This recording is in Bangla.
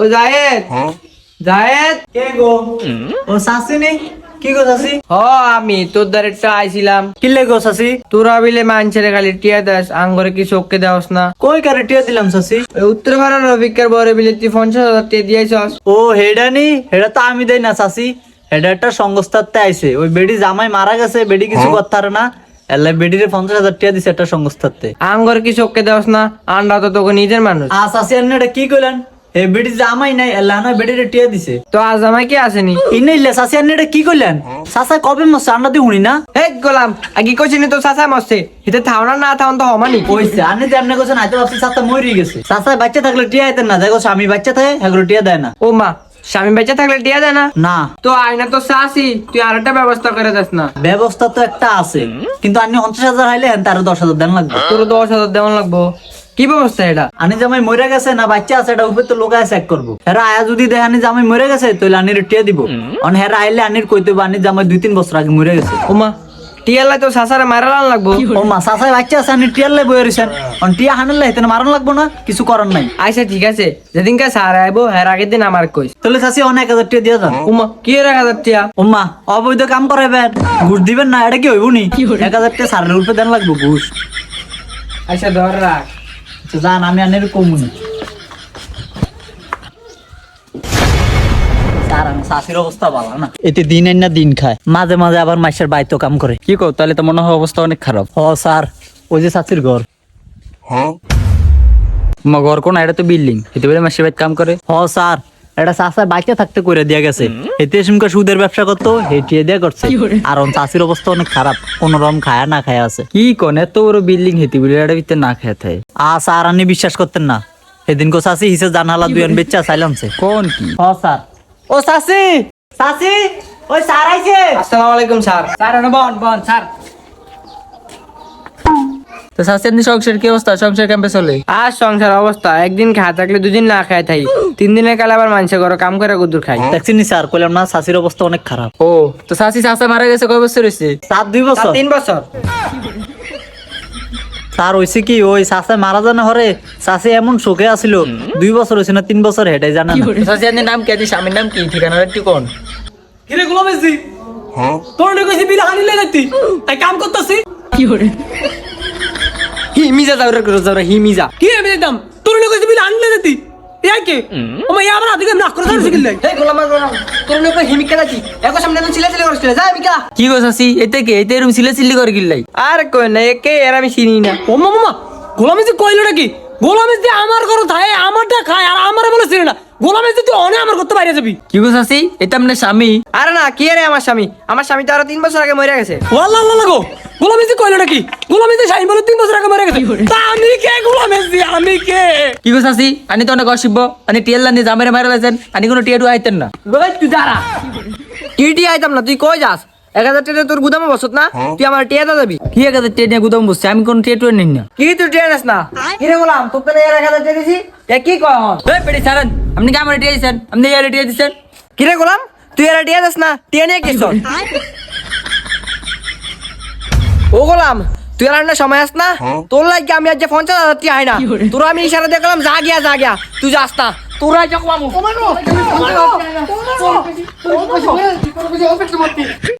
ও জায়েদ। জায়েদ? কে গো? ও শাসিনি কি গো শাসি হ আমি তোর দ্বারে একটা আইছিলাম। কি লে গো শাসি তোরা বিলে মানছেরে খালি টিয়া দাস আঙ্গরে কি চোখকে দেওয়াস না। কই কারে টিয়া দিলাম শাসি উত্তর ভারত রবিকার বরে বিলে তুই পঞ্চাশ হাজার টিয়া দিয়েছস ও হেডা নি? হেডা তো আমি দেই না শাসি হেডা একটা সংস্থাতে আইছে। ওই বেডি জামাই মারা গেছে বেডি কিছু করতে পারে না। এলাই বেডিরে পঞ্চাশ হাজার টিয়া দিছে একটা সংস্থাতে আঙ্গর কি চোখকে দেওয়াস না আন্ডা তো তোকে নিজের মানুষ। আ শাসি আপনি এটা কি কইলেন? এ বেডি জামাই নাই এলাই না টিয়া দিছে। তো আজ আমায় কি আসেনি? ইনে ইল্লে আপনি এটা কি কইলেন? শাসা কবে মস্ত আন্ডা দিয়ে শুনি না। হে গোলাম আগে কইছিনি তো চাচা মস্তে হিতে থাও না না থাও তো হমানি ওইছে আপনি যে আপনি কোছেন আইতে ভাবছি সাথে মরি গেছে। শাসা বাচ্চা থাকলে টিয়া আইতেন না দেখো স্বামী বাচ্চা থাকে এগুলো টিয়া দেয় না। ও মা স্বামী বেঁচে থাকলে টিয়া দেয় না? না। তো আয়না তো চাষি তুই আর একটা ব্যবস্থা করে দিস না। ব্যবস্থা তো একটা আছে কিন্তু আপনি পঞ্চাশ হাজার হাইলে হেন তার দশ হাজার দেন লাগবে। তোর দশ হাজার দেওয়ান লাগবো। কি ব্যবস্থা এটা? আনি জামাই মরে গেছে না বাচ্চা আছে এটা উপরে তো লোকায় চেক করব। হেরা আয়া যদি দেখে আনি জামাই মরে গেছে তাহলে আনির টিয়া দিব। অন হেরা আইলে আনির কইতে আনি জামাই দুই তিন বছর আগে মরে গেছে। ও মা টিয়ালাই তো চাচারে মারালান লাগবো। ও মা সাসাই বাচ্চা আছে আনি টিয়ার লাই বয়ে রয়েছেন অন টিয়া হানার লাই তেনে মারণ লাগবো না? কিছু করার নাই। আচ্ছা ঠিক আছে যেদিনকে স্যার আইবো হ্যার আগের দিন আমার কইস। তাহলে চাষি অনেক হাজার টিয়া দিয়ে যান। উমা কি এর এক হাজার টিয়া? ওম্মা অবৈধ কাম করাইবেন। ঘুষ দিবেন না এটা কি হইব নি? এক হাজার টাকা সারের উপরে দেন লাগবো ঘুষ। আচ্ছা ধর রাখ। আচ্ছা, যান আমি আনের কমুনি না। এতে দিন না দিন খায়। মাঝে মাঝে আবার মাসের বাইতো কাম করে। কি তাহলে তো মনে হয় অবস্থা অনেক খারাপ। হ স্যার। ওই যে ঘর। কোন? এটা তো বিল্ডিং এতে বলে মাসের বাইত কাম করে। হ স্যার। এটা চাষায় বাইকে থাকতে করে দিয়া গেছে। এতে সুমকা সুদের ব্যবসা করতো হেঁটিয়ে দিয়া করছে। আর ওর চাষির অবস্থা অনেক খারাপ কোন রকম খায়া না খায়া আছে। কি কোন? এত বড় বিল্ডিং হেতি বলে এটা ভিতরে না খেয়ে থাকে আ স্যার আপনি বিশ্বাস করতেন না। সেদিন কো চাষি হিসেবে জানালা দুই বেচা সাইলামছে কোন কি? হ স্যার। ও চাষি চাষি ওই স্যার আইছে। আসসালামু আলাইকুম স্যার। স্যার বন বন স্যার। তো শাসের সংসার কি অবস্থা? সংসার ক্যাম্পে চলে? আর সংসার অবস্থা একদিন খায় থাকলে দুদিন না খায় থাই তিন দিনের কালে আবার মানুষের ঘরে কাম করে গুদুর খাই দেখছি নি স্যার কইলাম না চাষির অবস্থা অনেক খারাপ। ও তো শাসি শাসা মারা গেছে কয় বছর হয়েছে সাত দুই বছর। তিন বছর। স্যার হইছে কি ওই চাষে মারা জানা হরে? চাষে এমন শোকে আসিল দুই বছর হয়েছে না তিন বছর হেঁটে জানা না। শাসি আপনার নাম কি? আছে স্বামীর নাম কি? ঠিকানার একটু কোন? কিরে গোলাম এসি? তোর নাকি কইছি বিলা হানি লাগাইতি? তাই কাম করতেছি? হি মিজা আমি দিতাম তোর নাকি কইছি বিলা হানি লাগাইতি ইয়াই কে ও মা ইয়াবার আদিকে নাক করে ধরে শিখিল এই গোলাম গোলাম তোর লোক হিমিকা নাকি? একো সামনে আমি চিলা ছিলে করছিল যা মিকা। কি গো শাসি এতে কে? এতে রুম চিলা চিলি করে গিল্লাই আর কই না একে এর আমি চিনি না। ও মা মামা গোলামি যে কইলো নাকি? গোলামি যে আমার করো থাকে আমারটা খায় আর আমারে বলে চিনি না। তুই অনে আমার করতে বাইরে যাবি। কি গো এটা আপনার স্বামী? আরে না কি রে আমার স্বামী? আমার স্বামী তো আরও তিন বছর আগে মরে গেছে। ওয়াল্লাহ আল্লাহ লাগো গোলাম এসি কইলো নাকি? গোলাম এসি শাইন বলে তিন বছর আগে মরে গেছে। তা আমি কে গোলাম এসি আমি কে? কি গো আনি তো অনেক অসিব্য আনি টিয়াল লানি জামেরে মারা লাইছেন আনি কোনো টিয়াটু আইতেন না। তুই দাঁড়া। কি টিয়া আইতাম না? তুই কই যাস? এক হাজার টাকা তোর গুদামে বসত না? তুই আমার টিয়া দা যাবি। কি এক হাজার গুদাম বসছে? আমি কোনো না। কি তুই টিয়া নাস না? কি রে বললাম তোর তো এক হাজার কি কয় হন ছাড়েন। আপনি কি আমার টিয়া দিচ্ছেন আপনি ইয়ারে টিয়া দিচ্ছেন কি রে গোলাম তুই এর টিয়া দাস না? টিয়া নিয়ে কি ও গোলাম তুই আর না সময় আস না? তোর লাগে আমি আজ যে পঞ্চাশ হাজার হয় না তোর আমি ইশারা দেখলাম যা গিয়া যা গিয়া তুই যাস না। তোরা যখন